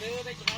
เด้อได้จะเ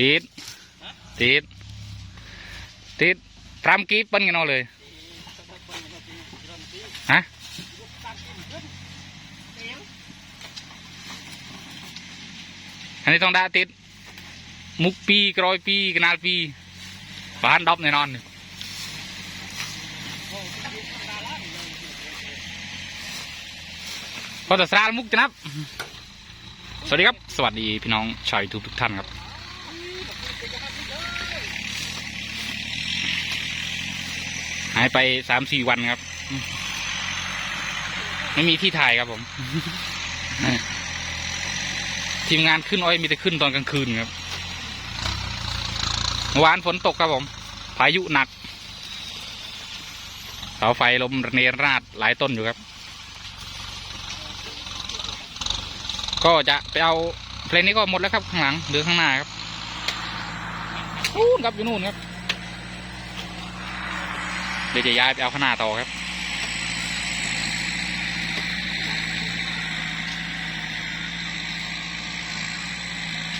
ติด ติด ติดพรำกีบเปิ้นกันเอาเลย ฮะอันนี้ต้องได้ติด มุกปีกรอยปีกนาลปีบ้านดอบแน่นอนก็จะสราลมุกจะนับ สวัสดีครับ สวัสดีพี่น้องชาวยูทูบทุกท่านครับายไปสามสี่วันครับ ไม่มีที่ถ่ายครับผม ทีมงานขึ้นอ้อยมีแต่ขึ้นตอนกลางคืนครับเมื่อวานฝนตกครับผม พายุหนักเสาไฟลมระเนระนาดหลายต้นอยู่ครับ ก็จะไปเอาเพลงนี้ก็หมดแล้วครับข้างหลังเหลือข้างหน้าครับนู่นครับอยู่นู่นครับ เดี๋ยวจะย้ายไปเอาข้างหน้าต่อครับ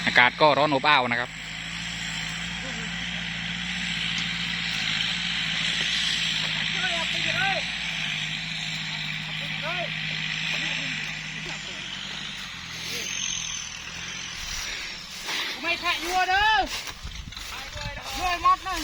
อากาศก็ร้อนอบอ้าวนะครับ ไม่แทะยัวเด้อยัวมดเลย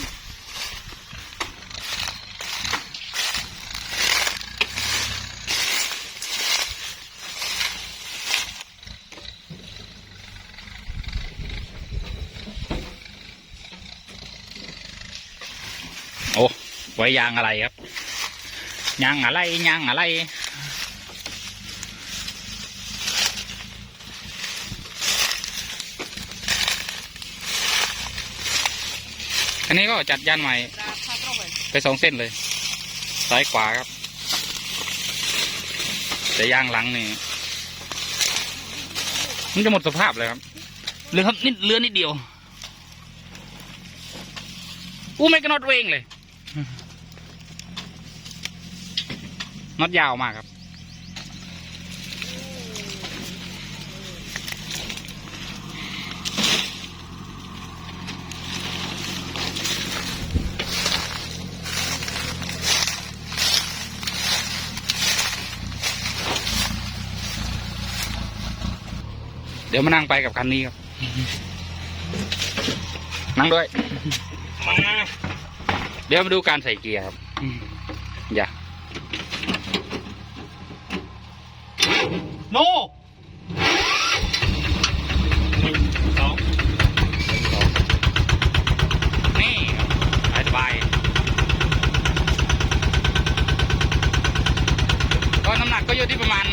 โอ้ไว้ยางอะไรครับ ยางอะไรยางอะไร อันนี้ก็จัดยานใหม่ ไปสองเส้นเลย ซ้ายขวาครับ แต่ยางหลังนี่ มันจะหมดสภาพเลยครับเหลือครับนิดเหลือนิดเดียวอู้ไม่กระนอดเวงเลย น็อตยาวมากครับ เดี๋ยวมานั่งไปกับคันนี้ครับ นั่งด้วย มา เดี๋ยวมาดูการใส่เกียร์ครับอย่าโนหนึ่งสองนี่ครับสบายๆก็น้ำหนักก็อยู่ที่ประมาณ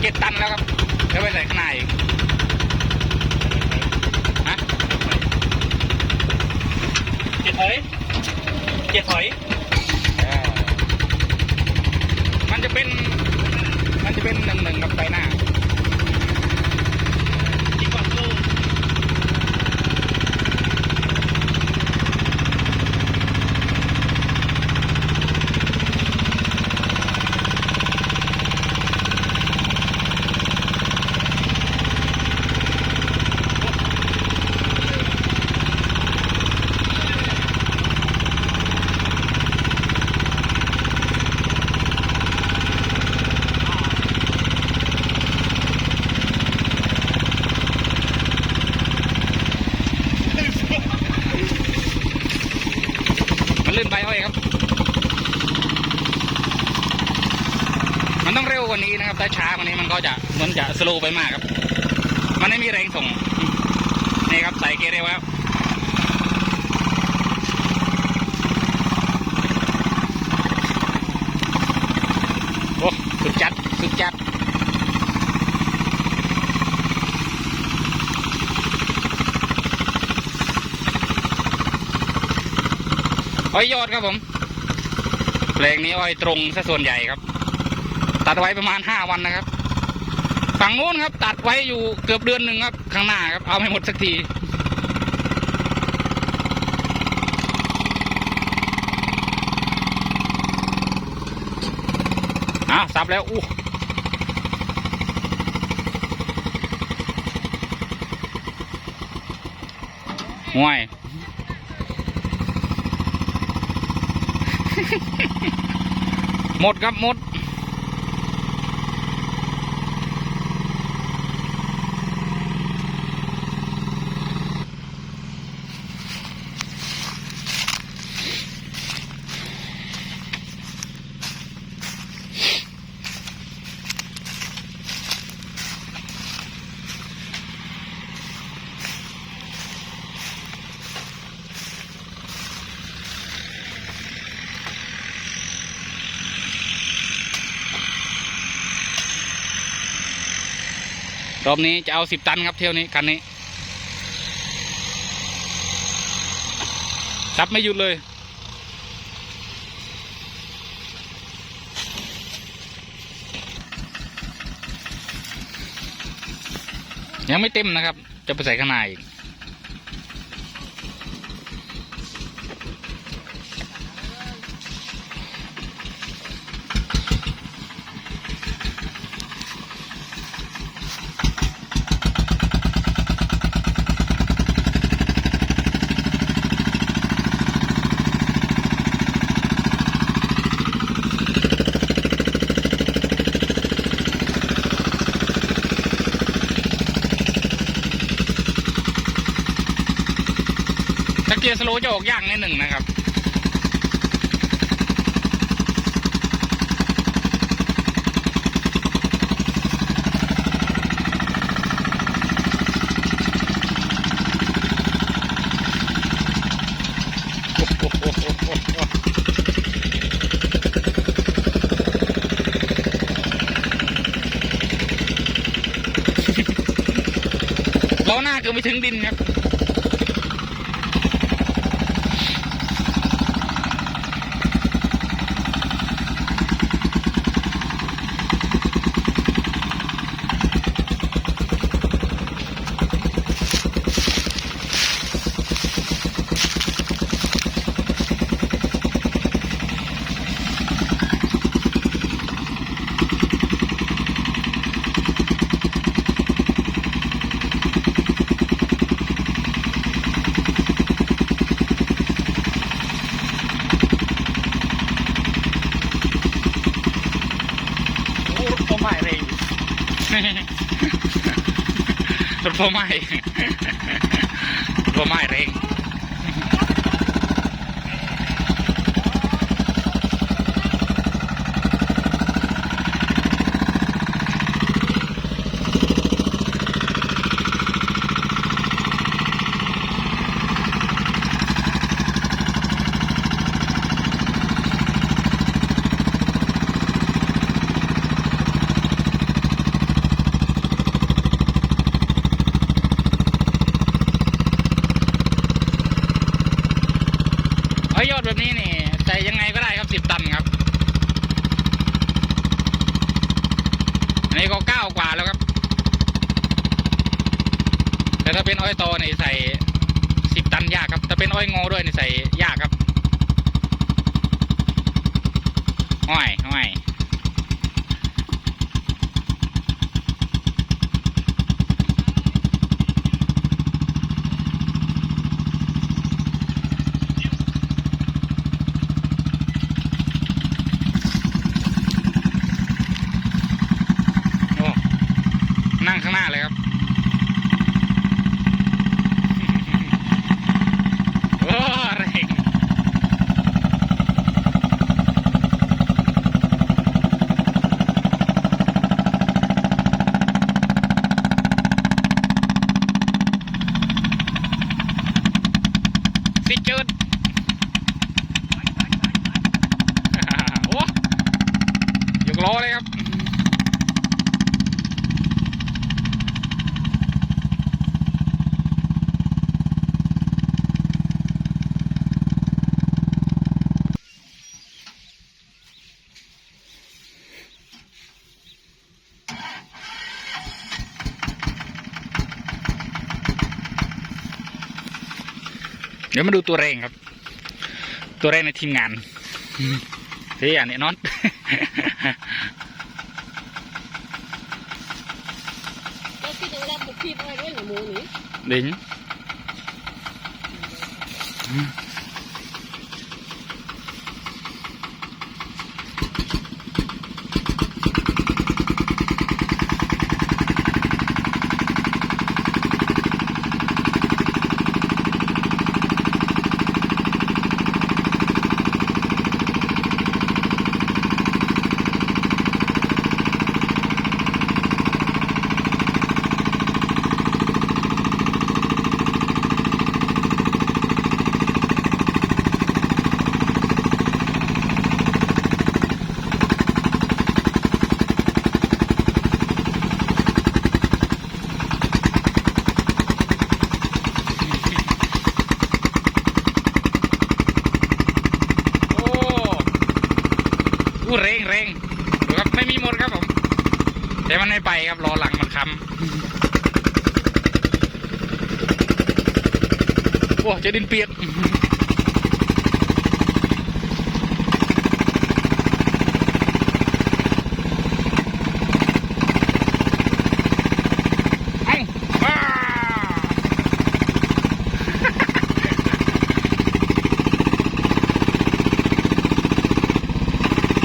เจ็ดตันแล้วครับเดี๋ยวไปใส่ข้างในอีกฮะเจ็ดถอย เจ็ดถอยเออมันจะเป็น มันจะเป็นหนึ่งหนึ่งกับไปหน้า สโลไปมากครับ มันไม่มีแรงส่ง นี่ครับใส่เกียร์เร็วครับโอ้สุดจัด สุดจัดอ้อยยอดครับผมแพลงนี้อ้อยตรงซะส่วนใหญ่ครับ ตัดไว้ประมาณห้าวันนะครับ ฝั่งโน้นครับ ตัดไว้อยู่เกือบเดือนหนึ่งครับข้างหน้าครับเอาไม่หมดสักทีอ้าวสับแล้วอู้ห่วยหมดครับหมด รอบนี้จะเอาสิบตันครับเที่ยวนี้คันนี้ซับไม่หยุดเลยยังไม่เต็มนะครับ จะไปใส่ข้างในอีก สโลจะออกยากนิดหนึ่งนะครับล้อหน้าเกือบไม่ถึงดินครับ โอ้รถผมใหม่เลย รถพ่อไม้รถพ่อไม้เร่ง เอ้ยยอดแบบนี้นี่ใส่ยังไงก็ได้ครับสิบตันครับ อันนี้ก็เก้ากว่าแล้วครับ แต่ถ้าเป็นอ้อยโตนี่ยใส่สิบตันยากครับ ถ้าเป็นอ้อยงอด้วยเนี่ยใส่ยากครับห้อยห้อยโอ้นั่งข้างหน้าเลยครับ โอ้แรง เดี๋ยวมาดูตัวแรงครับ ตัวแรงในทีมงานเฮียเนี่ยนอนก็คิดว่าเราปลูกพี่ไปด้วยหนูหมูนี่ đỉnh ô u reng reng ดูครับไม่มีหมดครับผม แต่มันไม่ไปครับ รอหลังมันค้ำ โอ้เจะดินเปียก เอ้าอ้า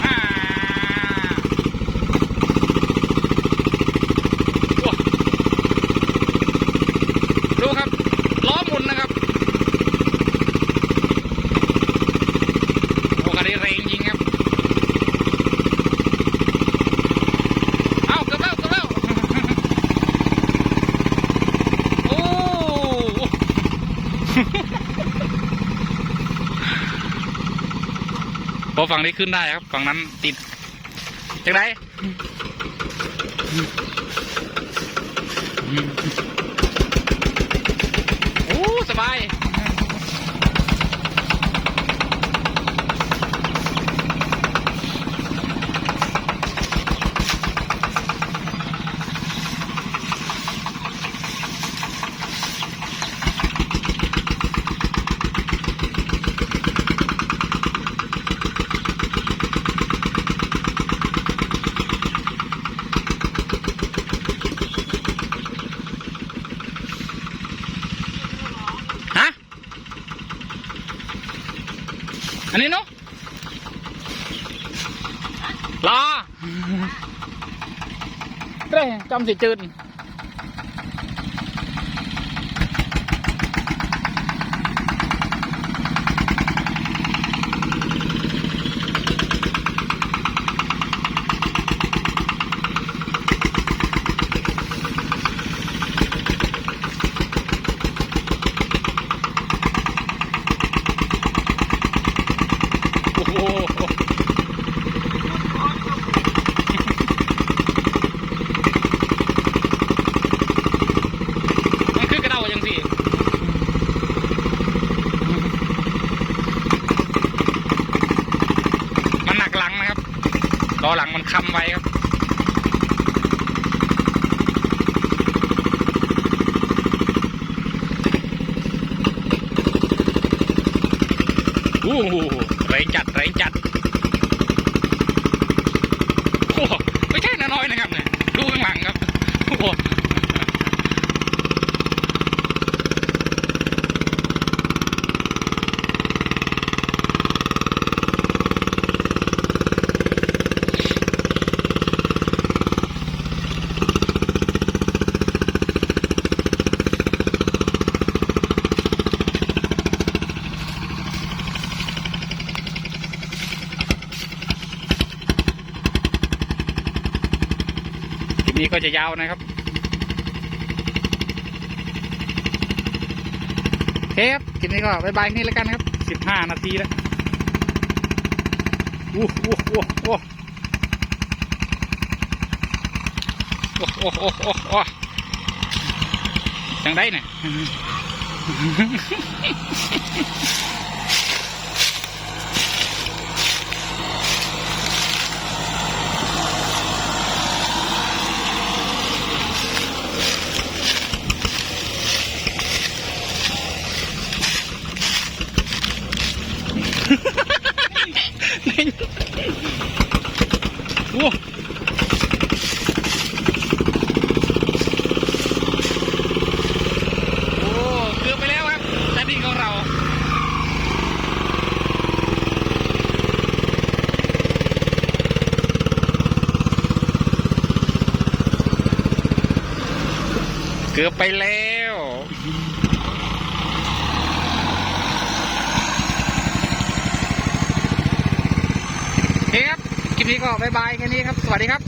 อ่าโอ้ดูครับ ล้อหมุนนะครับ โอ้กระเดเรงจริงครับ เอ้าเกือบแล้วเกือบแล้ว โอ้ พอ ฝั่งนี้ขึ้นได้ครับ ฝั่งนั้นติดจังไห อันนี้เนาะรอเร่จำสิจืน มันคือกระเดาอย่างสิมันหนักหลังนะครับล้อหลังมันค้ำไว้ครับ โอ้โหแรง จัดไรจัดโอ้โหไม่ใช่น้อยๆนะครับเนี่ยดูข้างหลังครับโอ้โหคลิป นี้ก็จะยาวนะครับโอเคครับคลิปนี้ก็บายบายนี่แล้วกันครับสิบห้านาทีแล้วอู้อู้อู้อู้โอ้โอ้โอ้โอ้โอ้จังได้เนี่ย กือบไปแล้วโอเคครับคลิปนี้ก็บายบายแค่นี้ครับ สวัสดีครับ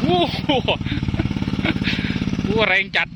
โอ้โหแรงจัด